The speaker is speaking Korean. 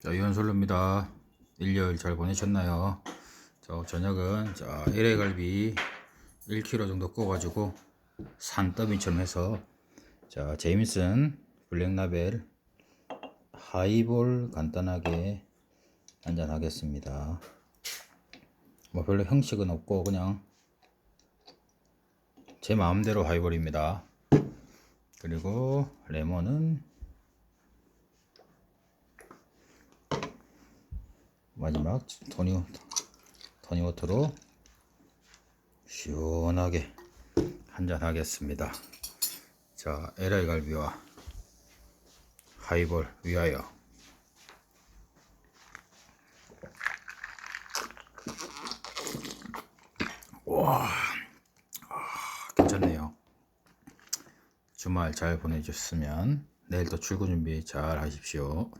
자, 이현솔로입니다. 일요일 잘 보내셨나요? 저 저녁은 자, LA갈비 1kg 정도 구워가지고 산더미처럼 해서 자, 제임슨 블랙라벨 하이볼 간단하게 한잔 하겠습니다. 뭐 별로 형식은 없고 그냥 제 마음대로 하이볼입니다. 그리고 레몬은 마지막 토니 토니워터로 시원하게 한잔 하겠습니다. 자, LA 갈비와 하이볼 위하여. 와, 아, 괜찮네요. 주말 잘 보내주셨으면 내일도 출근 준비 잘 하십시오.